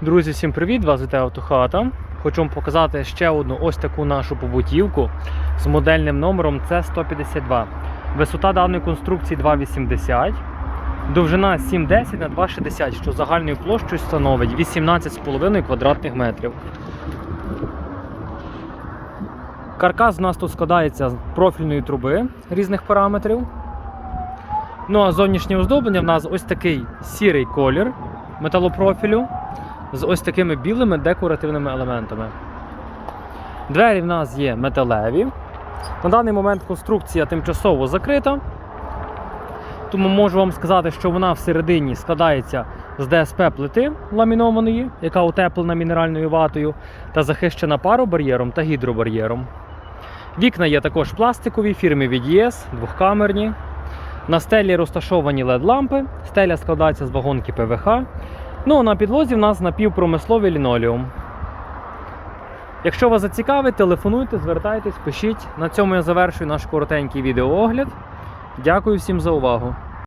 Друзі, всім привіт! Вас вітає Автохата. Хочу вам показати ще одну ось таку нашу побутівку з модельним номером C152. Висота даної конструкції 2,80, довжина 7,10 на 2,60, що загальною площею становить 18,5 квадратних метрів. Каркас у нас тут складається з профільної труби різних параметрів. Ну а зовнішнє оздоблення в нас ось такий сірий колір металопрофілю з ось такими білими декоративними елементами. Двері в нас є металеві. На даний момент конструкція тимчасово закрита. Тому можу вам сказати, що вона всередині складається з ДСП плити ламінованої, яка утеплена мінеральною ватою, та захищена паробар'єром та гідробар'єром. Вікна є також пластикові, фірми VDS, двохкамерні. На стелі розташовані LED-лампи, стеля складається з вагонки ПВХ. Ну на підлозі в нас напівпромисловий лінолеум. Якщо вас зацікавить, телефонуйте, звертайтесь, пишіть. На цьому я завершую наш коротенький відеоогляд. Дякую всім за увагу.